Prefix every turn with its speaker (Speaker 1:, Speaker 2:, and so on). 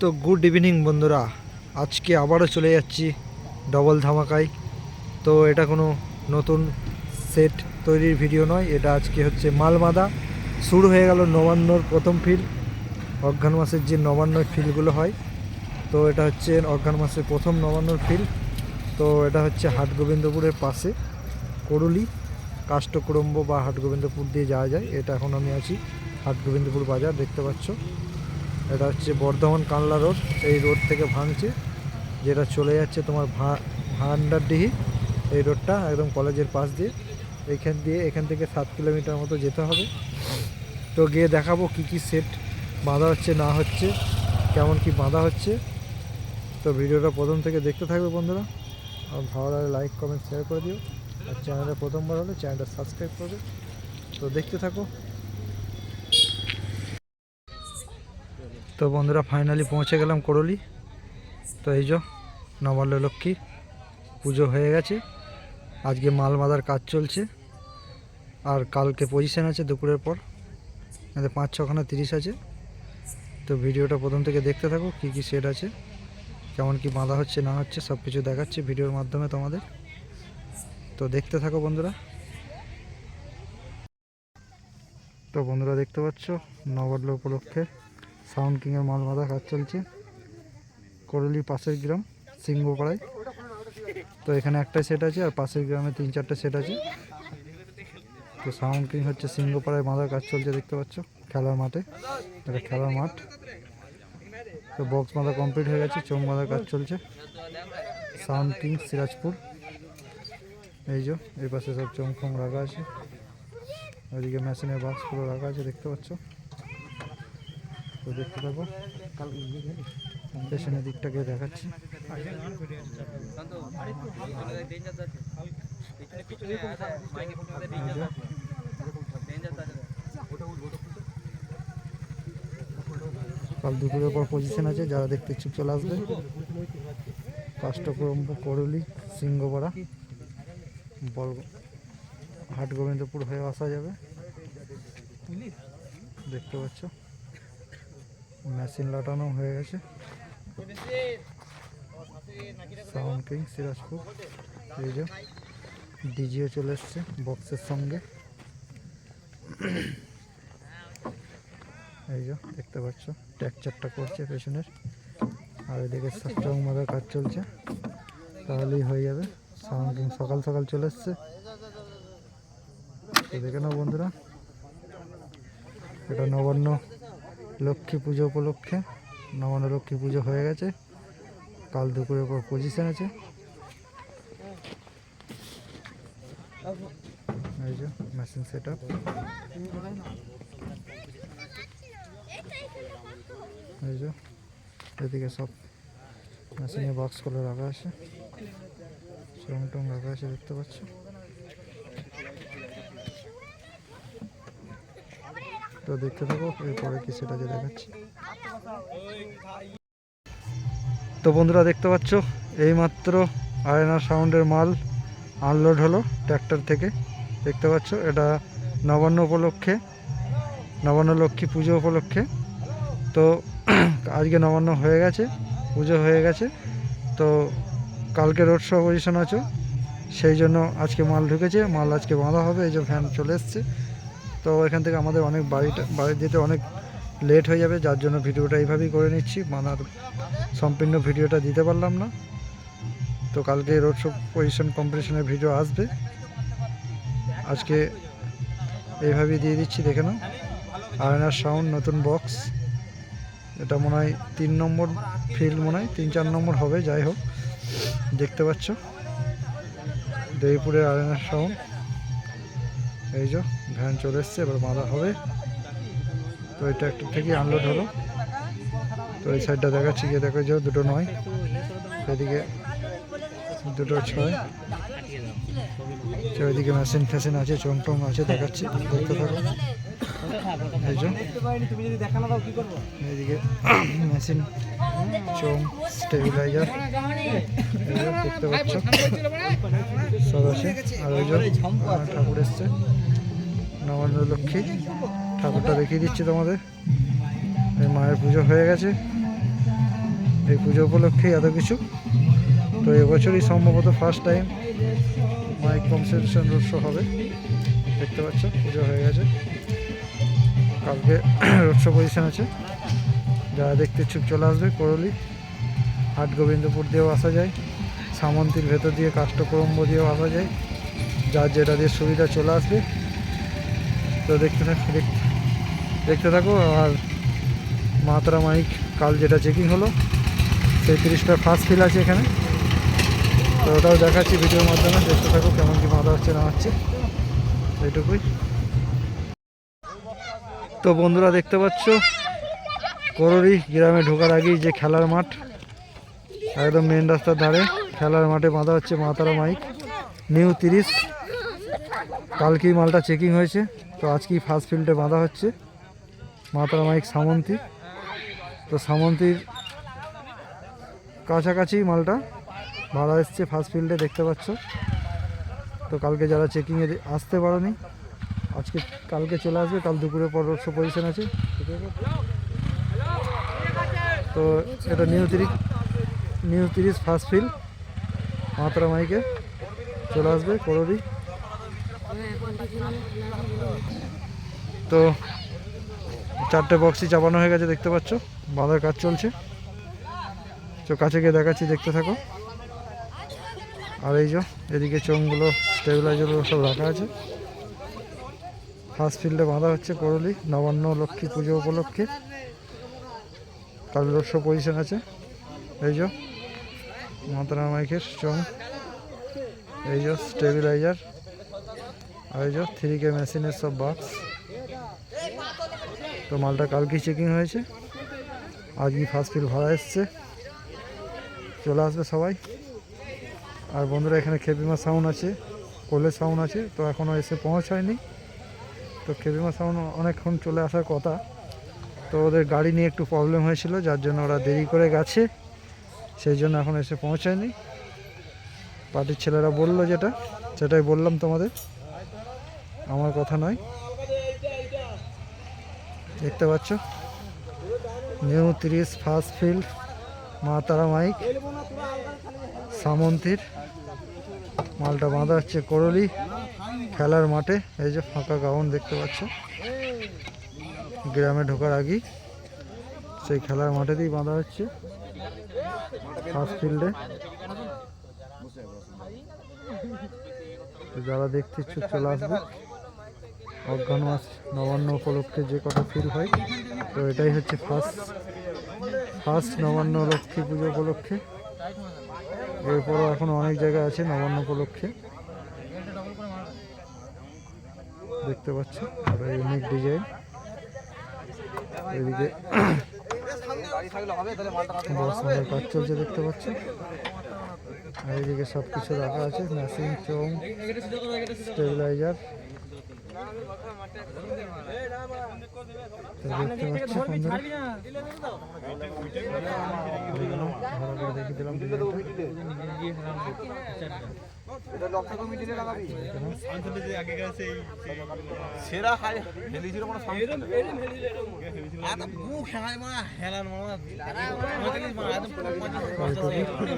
Speaker 1: তো good evening বন্ধুরা। আজকে আবারও চলে যাচ্ছি ডবল ধামাকায়। তো এটা কোনো নতুন সেট তৈরির ভিডিও নয়, এটা আজকে হচ্ছে মালমাদা। শুরু হয়ে গেল নবান্নর প্রথম ফিল। অজ্ঞান মাসের যে নবান্নর ফিলগুলো হয়, তো এটা হচ্ছে অজ্ঞান মাসের প্রথম নবান্নর ফিল। তো এটা হচ্ছে হাট গোবিন্দপুরের পাশে করুলি কাষ্টকুড়ম্ব বা হাট গোবিন্দপুর দিয়ে যাওয়া যায়। এটা এখন আমি আছি হাট গোবিন্দপুর বাজার, দেখতে পাচ্ছ। এটা হচ্ছে বর্ধমান কানলা রোড, এই রোড থেকে ভাঙছে যেটা চলে যাচ্ছে তোমার ভা ভান্ডারডিহি এই রোডটা একদম কলেজের পাশ দিয়ে। এইখান দিয়ে এখান থেকে সাত কিলোমিটার মতো যেতে হবে। তো গিয়ে দেখাবো কি কি সেট বাঁধা হচ্ছে, না হচ্ছে, কেমন কি বাঁধা হচ্ছে। তো ভিডিওটা প্রথম থেকে দেখতে থাকবে বন্ধুরা। আর ভালো লাগলে লাইক কমেন্ট শেয়ার করে দিও। আর চ্যানেলে প্রথমবার হলে চ্যানেলটা সাবস্ক্রাইব করবে। তো দেখতে থাকো। তো বন্ধুরা ফাইনালি পৌঁছে গেলাম করলি। তো এই যে, নবান্ন লক্ষ্মী পুজো হয়ে গেছে। আজকে মাল মাদার কাজ চলছে। আর কালকে পজিশন আছে দুপুরের পর। এতে পাঁচ ছখানা তিরিশ আছে। তো ভিডিওটা প্রথম থেকে দেখতে থাকো, কি কি সেট আছে। কেমন কি বাঁধা হচ্ছে, না হচ্ছে সব কিছু দেখাচ্ছে ভিডিওর মাধ্যমে তোমাদের। তো দেখতে থাকো বন্ধুরা। তো বন্ধুরা দেখতে পাচ্ছ, নবান্ন উপলক্ষে সাউন্ড কিংয়ের মাল বাঁধা কাজ চলছে। করলি পাশের গ্রাম, সিংহপাড়ায়। তো এখানে একটা সেট আছে আর পাশের গ্রামে তিন চারটে সেট আছে। তো সাউন্ড কিং হচ্ছে সিংহপাড়ায় বাঁধার কাজ চলছে, দেখতে পাচ্ছ? খেলার মাঠে এটা খেলার মাঠ। তো বক্স বাঁধা কমপ্লিট হয়ে গেছে, চোখ বাঁধার কাজ চলছে। Sound king Sirajpur. এই যে, এই পাশে সব চমকম রাখা আছে। ওইদিকে মেশিনের বাক্সগুলো রাখা আছে, দেখতে পাচ্ছ? তো দেখতে থাকো পেছনের দিকটাকে দেখাচ্ছি। কাল দুপুরের পর পজিশন আছে, যারা দেখতে ইচ্ছুক চলে আসবে। কাষ্টপ্রম্ভ করলি সিংহপাড়া, বল হাট গোবিন্দপুর হয়ে আসা যাবে। দেখতে পাচ্ছ। মেশিন লাটানো হয়ে গেছে। সাউন্ড কিং সিরাজপুর এই যে ডিজিও চলে এসছে বক্সের সঙ্গে। এই যে দেখতে পাচ্ছ, ট্যাকচারটা করছে পেছনের। আর এদিকে মাদার কাজ চলছে। তাহলেই হয়ে যাবে। সাউন্ড কিং সকাল সকাল চলে এসছে। দেখে নাও বন্ধুরা, এটা নবান্ন লক্ষ্মী পুজো উপলক্ষে নবান্ন লক্ষ্মী পুজো হয়ে গেছে। কাল দুপুরের পর পজিশন আছে। মেশিন সেট আপ এদিকে সব মেশিনের বক্স করে রাখা আছে। চং টং রাখা আছে, দেখতে পাচ্ছ? তো দেখতে থাকো, এরপরে কি সেটা যে দেখাচ্ছি। তো বন্ধুরা, দেখতে পাচ্ছ, এইমাত্র আয়না সাউন্ডের মাল আনলোড হলো ট্র্যাক্টর থেকে। দেখতে পাচ্ছ, এটা নবান্ন উপলক্ষে, নবান্ন লক্ষ্মী পুজো উপলক্ষে। তো আজকে নবান্ন হয়ে গেছে, পুজো হয়ে গেছে। তো কালকে রোড শো পজিশন আছো, সেই জন্য আজকে মাল ঢুকেছে, মাল আজকে বাঁধা হবে, এই যে ভ্যান চলে এসছে। তো এখান থেকে আমাদের অনেক বাড়িটা, বাড়ি যেতে অনেক লেট হয়ে যাবে, যার জন্য ভিডিওটা এইভাবেই করে নিচ্ছি। বাঁধার সম্পূর্ণ ভিডিওটা দিতে পারলাম না। তো কালকে রোড শো পজিশন কম্পিটিশনের ভিডিও আসবে। আজকে এইভাবেই দিয়ে দিচ্ছি, দেখে নাও। আয়নার সাউন্ড নতুন বক্স এটা মনে হয় তিন নম্বর ফিল্ড মনে হয়, তিন চার নম্বর হবে, যাই হোক। দেখতে পাচ্ছ? দেবীপুরের আয়নার সাউন্ড এই যে, ভ্যান চলে এসছে, এবার মারা হবে। তো এটা একটা থেকে আনলোড হলো। তো এই সাইডটা দেখাচ্ছি, গিয়ে দেখো যে দুটো নয়। এদিকে দুটো ছয়। চারিদিকে মেশিন ফেশিন আছে চমটম আছে, দেখাচ্ছি, দেখতে থাকো। এইদিকে মেশিন চোম স্টেবিলাইজার দেখতে পাচ্ছ। সব আছে আর ওই ঠাকুর এসছে। নবান্ন লক্ষ্মী ঠাকুরটা দেখিয়ে দিচ্ছি তোমাদের। এই মায়ের পুজো হয়ে গেছে। এই পুজো উপলক্ষেই এত কিছু। তো এবছরই সম্ভবত first time mike concentration road show হবে। দেখতে পাচ্ছ পুজো হয়ে গেছে। কালকে রোড শো পজিশন আছে। যারা দেখতে ইচ্ছুক চলে আসবে, করলি। হাট গোবিন্দপুর দিয়েও আসা যায়। সামন্তির ভেতর দিয়ে কাষ্টকরম্ব দিয়েও আসা যায়। যার যেটা দিয়ে সুবিধা চলে আসবে। তো দেখতে থাক, দেখ- দেখতে থাকো। আর মাতরা মাইক, কাল যেটা চেকিং হলো, সেই তিরিশটা ফার্স্ট ফিল আছে এখানে। তো ওটাও দেখাচ্ছি ভিডিওর মাধ্যমে। দেখতে থাকো কেমন কি মাথা হচ্ছে না হচ্ছে। এইটুকুই। তো বন্ধুরা দেখতে পাচ্ছ? কররি গ্রামে ঢোকার আগেই যে খেলার মাঠ, একদম মেন রাস্তার ধারে খেলার মাঠে বাঁধা হচ্ছে মাতারা মাইক। নিউ তিরিশ, কালকেই মালটা চেকিং হয়েছে, তো আজকেই ফার্স্ট ফিল্ডে বাঁধা হচ্ছে মাতারা মাইক সামন্তী। তো সামন্তীর কাছাকাছি মালটা ভাড়া এসছে ফার্স্ট ফিল্ডে দেখতে পাচ্ছ? তো কালকে যারা চেকিংয়ে আসতে পারোনি আজকে কালকে চলে আসবে, কাল দুপুরে পর রোড শো পজিশন আছে। তো এটা নিউ তিরিশ নিউ তিরিশ ফার্স্ট ফিল্ড মাতরা মাইকে চলে আসবে করবি তো চারটে বক্সই চাপানো হয়ে গেছে, দেখতে পাচ্ছ, বাঁধার কাজ চলছে। তো কাছে গিয়ে দেখাচ্ছি, দেখতে থাকো। আর এই যে, এদিকে চোঙগুলো স্টেবিলাইজারগুলো সব রাখা আছে। ফার্স্ট ফিল্ডে বাঁধা হচ্ছে করলি নবান্ন লক্ষ্মী পুজো উপলক্ষে। কাল রোড পজিশন আছে। এই যে মাতারা মাইকের চোঙ এই যে স্টেবিলাইজার আর এই যে থ্রি কে মেশিনের সব বাক্স তো মালটা কালকেই চেকিং হয়েছে। আজকে ফার্স্ট ফিল ভাড়া এসছে। চলে আসবে সবাই। আর বন্ধুরা, এখানে খেপিমা সাউন্ড আছে, কোলে সাউন্ড আছে, তো এখনও এসে পৌঁছায়নি। তো খেপিমা সাউন্ড অনেকক্ষণ চলে আসার কথা। তো ওদের গাড়ি নিয়ে একটু প্রবলেম হয়েছিল, যার জন্য ওরা দেরি করে গেছে। সেই জন্য এখন এসে পৌঁছায়নি। পার্টির ছেলেরা বলল যেটা সেটাই বললাম তোমাদের। আমার কথা নয়। দেখতে পাচ্ছ? নিউ তিরিশ ফার্স্ট ফিল্ড মা তারা মাইক, সামন্তীর, মালটা বাঁধা হচ্ছে করলি, খেলার মাঠে, এই যে ফাঁকা গাউন দেখতে পাচ্ছ। গ্রামে ঢোকার আগেই সেই খেলার মাঠেতেই বাঁধা হচ্ছে ফার্স্ট ফিল্ডে যারা দেখতে ইচ্ছুক চলে আসবে। অজ্ঞান মাস নবান্ন উপলক্ষে যে কটা ফিল হয়, তো এটাই হচ্ছে ফার্স্ট ফার্স্ট নবান্ন লক্ষ্মী পুজো উপলক্ষে। এরপরও এখনও অনেক জায়গা আছে নবান্ন উপলক্ষে। দেখতে পাচ্ছ আর ইউনিক ডিজাইন এদিকে কাজ চলছে দেখতে পাচ্ছ। আর এইদিকে সব কিছু রাখা আছে মেশিন চোম স্টেবিলাইজার দেখিয়ে দিলাম।
Speaker 2: সেরা হাই হেলিছিল কোনো সামনে মুখ হেলায় মা হেলান মামা
Speaker 1: এইটুকুই।